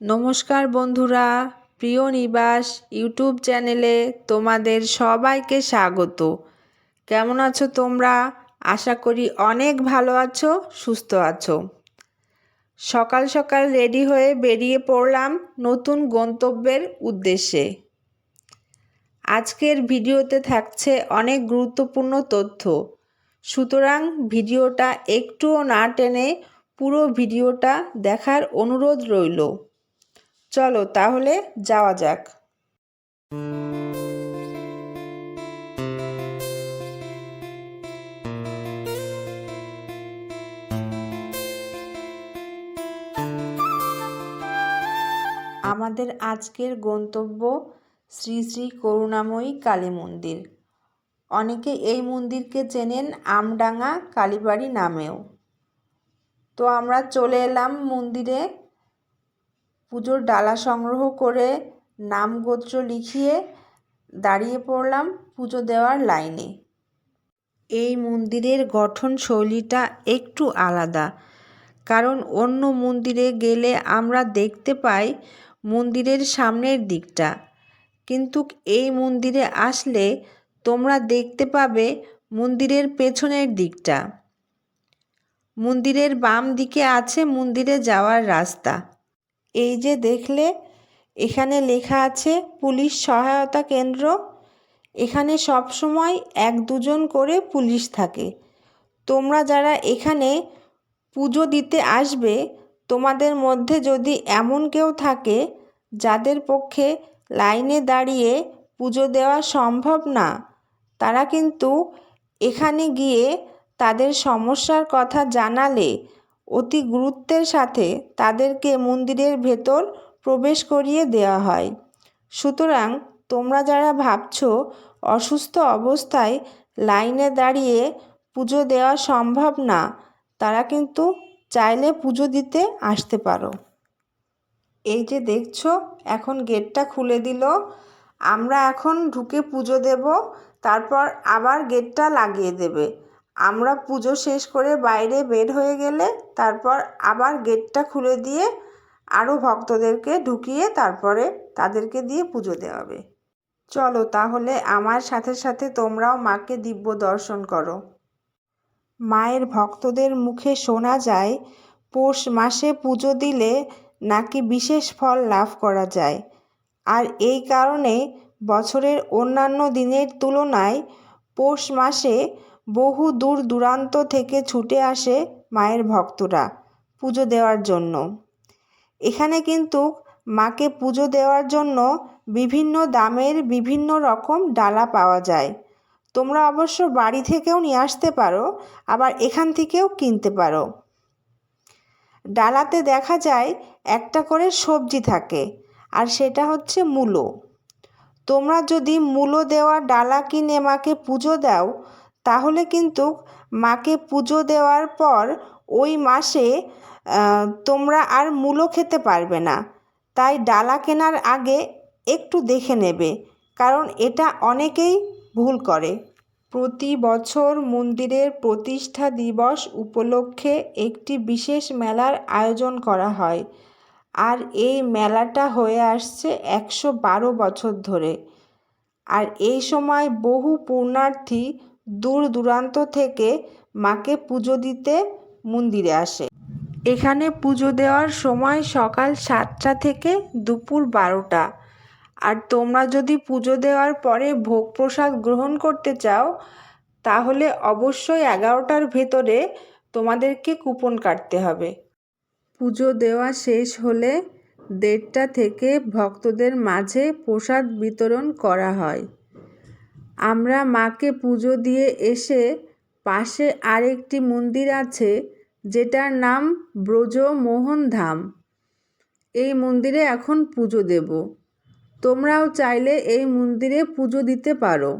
নমস্কার বন্ধুরা, প্রিয় নিবাস ইউটিউব চ্যানেলে তোমাদের সবাইকে স্বাগত। কেমন আছো তোমরা? আশা করি অনেক ভালো আছো, সুস্থ আছো। সকাল সকাল রেডি হয়ে বেরিয়ে পড়লাম নতুন গন্তব্যের উদ্দেশ্যে। আজকের ভিডিওতে থাকছে অনেক গুরুত্বপূর্ণ তথ্য। সুতরাং ভিডিওটা একটুও না টেনে পুরো ভিডিওটা দেখার অনুরোধ রইল। চলো তাহলে যাওয়া যাক। আমাদের আজকের গন্তব্য শ্রী শ্রী করুণাময়ী কালী মন্দির। অনেকে এই মন্দিরকে চেনেন আমডাঙ্গা কালীবাড়ি নামেও। তো আমরা চলে এলাম মন্দিরে পুজোর ডালা সংগ্রহ করে নাম গোত্র লিখিয়ে দাঁড়িয়ে পড়লাম পুজো দেওয়ার লাইনে। এই মন্দিরের গঠন শৈলীটা একটু আলাদা, কারণ অন্য মন্দিরে গেলে আমরা দেখতে পাই মন্দিরের সামনের দিকটা। কিন্তু এই মন্দিরে আসলে তোমরা দেখতে পাবে মন্দিরের পেছনের দিকটা। মন্দিরের বাম দিকে আছে মন্দিরে যাওয়ার রাস্তা। এই যে দেখলে, এখানে লেখা আছে পুলিশ সহায়তা কেন্দ্র। এখানে সব সময় এক দুজন করে পুলিশ থাকে। তোমরা যারা এখানে পুজো দিতে আসবে, তোমাদের মধ্যে যদি এমন কেউ থাকে যাদের পক্ষে লাইনে দাঁড়িয়ে পুজো দেওয়া সম্ভব না, তারা কিন্তু এখানে গিয়ে তাদের সমস্যার কথা জানালে অতি গুরুত্বের সাথে তাদেরকে মন্দিরের ভেতর প্রবেশ করিয়ে দেওয়া হয়। সুতরাং তোমরা যারা ভাবছ অসুস্থ অবস্থায় লাইনে দাঁড়িয়ে পুজো দেওয়া সম্ভব না, তারা কিন্তু চাইলে পুজো দিতে আসতে পারো। এই যে দেখছ, এখন গেটটা খুলে দিল। আমরা এখন ঢুকে পুজো দেব, তারপর আবার গেটটা লাগিয়ে দেবে। আমরা পুজো শেষ করে বাইরে বের হয়ে গেলে তারপর আবার গেটটা খুলে দিয়ে আরও ভক্তদেরকে ঢুকিয়ে তারপরে তাদেরকে দিয়ে পুজো দেওয়াবে চলো তাহলে আমার সাথে সাথে তোমরাও মাকে দিব্য দর্শন করো। মায়ের ভক্তদের মুখে শোনা যায়, পৌষ মাসে পুজো দিলে নাকি বিশেষ ফল লাভ করা যায়। আর এই কারণে বছরের অন্যান্য দিনের তুলনায় পৌষ মাসে বহু দূর দূরান্ত থেকে ছুটে আসে মায়ের ভক্তরা পুজো দেওয়ার জন্য। এখানে কিন্তু মাকে পুজো দেওয়ার জন্য বিভিন্ন দামের বিভিন্ন রকম ডালা পাওয়া যায়। তোমরা অবশ্য বাড়ি থেকেও নিয়ে আসতে পারো, আবার এখান থেকেও কিনতে পারো। ডালাতে দেখা যায় একটা করে সবজি থাকে, আর সেটা হচ্ছে মূলো। তোমরা যদি মূলো দেওয়া ডালা কিনে মাকে পুজো দাও তাহলে কিন্তু মাকে পুজো দেওয়ার পর ওই মাসে তোমরা আর মূলো খেতে পারবে না। তাই ডালা কেনার আগে একটু দেখে নেবে, কারণ এটা অনেকেই ভুল করে। প্রতি বছর মন্দিরের প্রতিষ্ঠা দিবস উপলক্ষে একটি বিশেষ মেলার আয়োজন করা হয়, আর এই মেলাটা হয়ে আসছে একশো বারো বছর ধরে। আর এই সময় বহু পুণ্যার্থী দূর দূরান্ত থেকে মাকে পুজো দিতে মন্দিরে আসে। এখানে পুজো দেওয়ার সময় সকাল সাতটা থেকে দুপুর বারোটা। আর তোমরা যদি পুজো দেওয়ার পরে ভোগ প্রসাদ গ্রহণ করতে চাও, তাহলে অবশ্যই এগারোটার ভেতরে তোমাদেরকে কুপন কাটতে হবে। পুজো দেওয়া শেষ হলে দেড়টা থেকে ভক্তদের মাঝে প্রসাদ বিতরণ করা হয়। আমরা মাকে পুজো দিয়ে এসে পাশে আরেকটি মন্দির আছে, যেটার নাম ব্রজমোহন ধাম। এই মন্দিরে এখন পুজো দেব। তোমরাও চাইলে এই মন্দিরে পুজো দিতে পারো।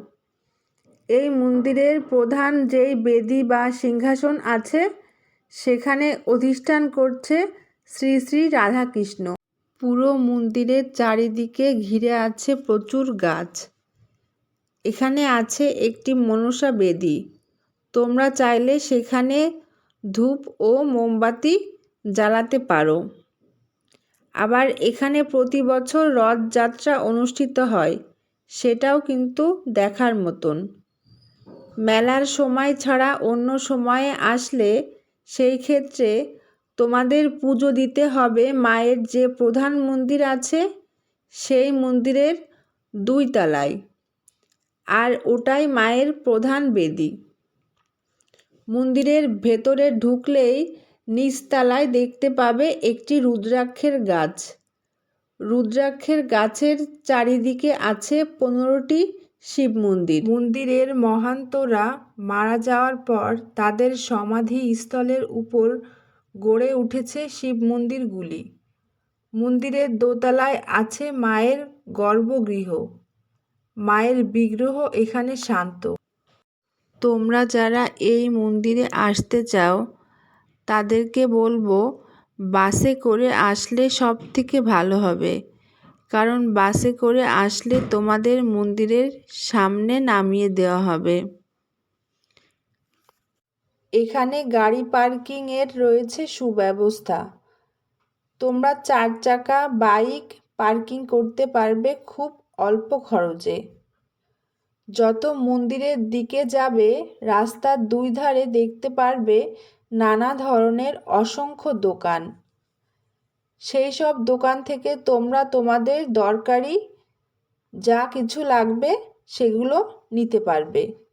এই মন্দিরের প্রধান যেই বেদি বা সিংহাসন আছে, সেখানে অধিষ্ঠান করছে শ্রী শ্রী রাধাকৃষ্ণ। পুরো মন্দিরের চারিদিকে ঘিরে আছে প্রচুর গাছ। এখানে আছে একটি মনসা বেদি। তোমরা চাইলে সেখানে ধূপ ও মোমবাতি জ্বালাতে পারো। আবার এখানে প্রতি বছর রথযাত্রা অনুষ্ঠিত হয়, সেটাও কিন্তু দেখার মতন। মেলার সময় ছাড়া অন্য সময়ে আসলে সেই ক্ষেত্রে তোমাদের পুজো দিতে হবে মায়ের যে প্রধান মন্দির আছে, সেই মন্দিরের দুই তলায়। আর ওটাই মায়ের প্রধান বেদি। মন্দিরের ভেতরে ঢুকলেই নিচতলায় দেখতে পাবে একটি রুদ্রাক্ষের গাছ। রুদ্রাক্ষের গাছের চারিদিকে আছে পনেরোটি শিব মন্দির। মন্দিরের মহান্তরা মারা যাওয়ার পর তাদের সমাধি স্থলের উপর গড়ে উঠেছে শিব মন্দিরগুলি। মন্দিরের দোতলায় আছে মায়ের গর্ভগৃহ। মায়ের বিগ্রহ এখানে শান্ত। তোমরা যারা এই মন্দিরে আসতে চাও, তাদেরকে বলব, বাসে করে আসলে সব থেকে ভালো হবে। কারণ বাসে করে আসলে তোমাদের মন্দিরের সামনে নামিয়ে দেওয়া হবে। এখানে গাড়ি পার্কিংয়ের রয়েছে সুব্যবস্থা। তোমরা চার চাকা, বাইক পার্কিং করতে পারবে খুব অল্প খরচে। যত মন্দিরের দিকে যাবে রাস্তার দুই ধারে দেখতে পারবে নানা ধরনের অসংখ্য দোকান। সেই সব দোকান থেকে তোমরা তোমাদের দরকারি যা কিছু লাগবে সেগুলো নিতে পারবে।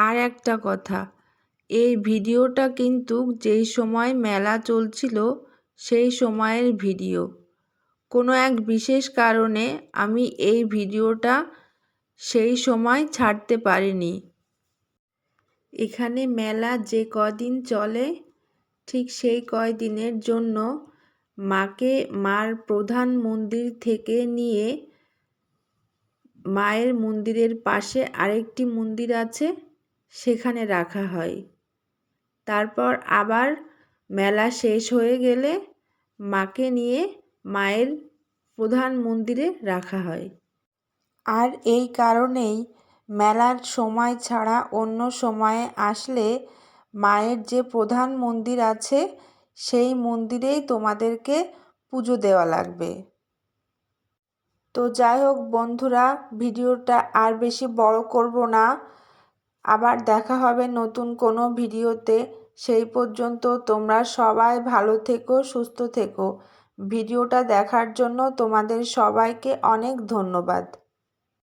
আর একটা কথা, এই ভিডিওটা কিন্তু যেই সময় মেলা চলছিল, সেই সময়ের ভিডিও। কোনো এক বিশেষ কারণে আমি এই ভিডিওটা সেই সময় ছাড়তে পারিনি। এখানে মেলা যে কদিন চলে, ঠিক সেই কয়দিনের জন্য মাকে মার প্রধান মন্দির থেকে নিয়ে মায়ের মন্দিরের পাশে আরেকটি মন্দির আছে। সেখানে রাখা হয়। তারপর আবার মেলা শেষ হয়ে গেলে মাকে নিয়ে মায়ের প্রধান মন্দিরে রাখা হয়। আর এই কারণেই মেলার সময় ছাড়া অন্য সময়ে আসলে মায়ের যে প্রধান মন্দির আছে, সেই মন্দিরেই তোমাদেরকে পুজো দেওয়া লাগবে। তো যাই হোক বন্ধুরা, ভিডিওটা আর বেশি বড় করব না। আবার দেখা হবে নতুন কোনো ভিডিওতে। সেই পর্যন্ত তোমরা সবাই ভালো থেকো, সুস্থ থেকো। ভিডিওটা দেখার জন্য তোমাদের সবাইকে অনেক ধন্যবাদ।